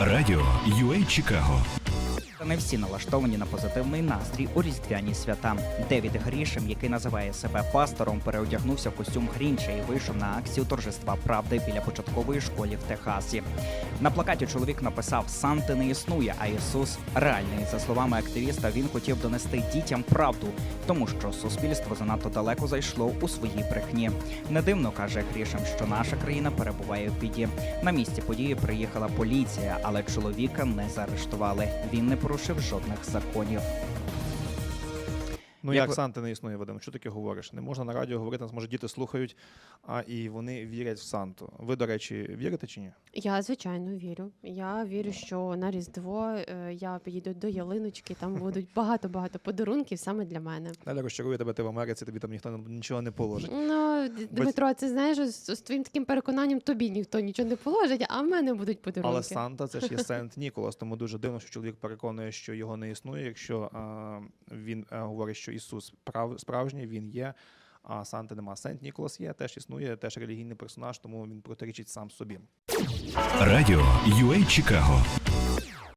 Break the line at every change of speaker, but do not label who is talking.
Радіо UA Чикаго
Не всі налаштовані на позитивний настрій у різдвяні свята. Девід Грішем, який називає себе пастором, переодягнувся в костюм Грінча і вийшов на акцію торжества правди біля початкової школи в Техасі. На плакаті чоловік написав Санти не існує, а Ісус реальний. За словами активіста, він хотів донести дітям правду, тому що суспільство занадто далеко зайшло у своїй брехні. Не дивно каже Грішем, що наша країна перебуває в біді. На місці події приїхала поліція, але чоловіка не заарештували. Він не порушив жодних законів.
Ну
Як
як, Санти не існує, Вадим? Що таке говориш? Не можна на радіо говорити, нас може діти слухають, а і вони вірять в Санту. Ви, до речі, вірите чи ні?
Я звичайно вірю. Я вірю, що на Різдво е, я підійду до ялиночки, там будуть багато багато подарунків саме для мене.
Далі розчарує тебе ти в Америці, тобі там ніхто нічого не положить.
Ну, Дмитро, це знаєш, з, з твоїм таким переконанням тобі ніхто нічого не положить, а в мене будуть подарунки.
Але Санта це ж є Сент Ніколас, тому дуже дивно, що чоловік переконує, що його не існує, якщо а, він а, говорить, що Ісус прав, справжній, він є. А Санти нема. Сент Ніколас є, теж існує, теж релігійний персонаж, тому він протирічить сам собі.
Радіо UA Чикаго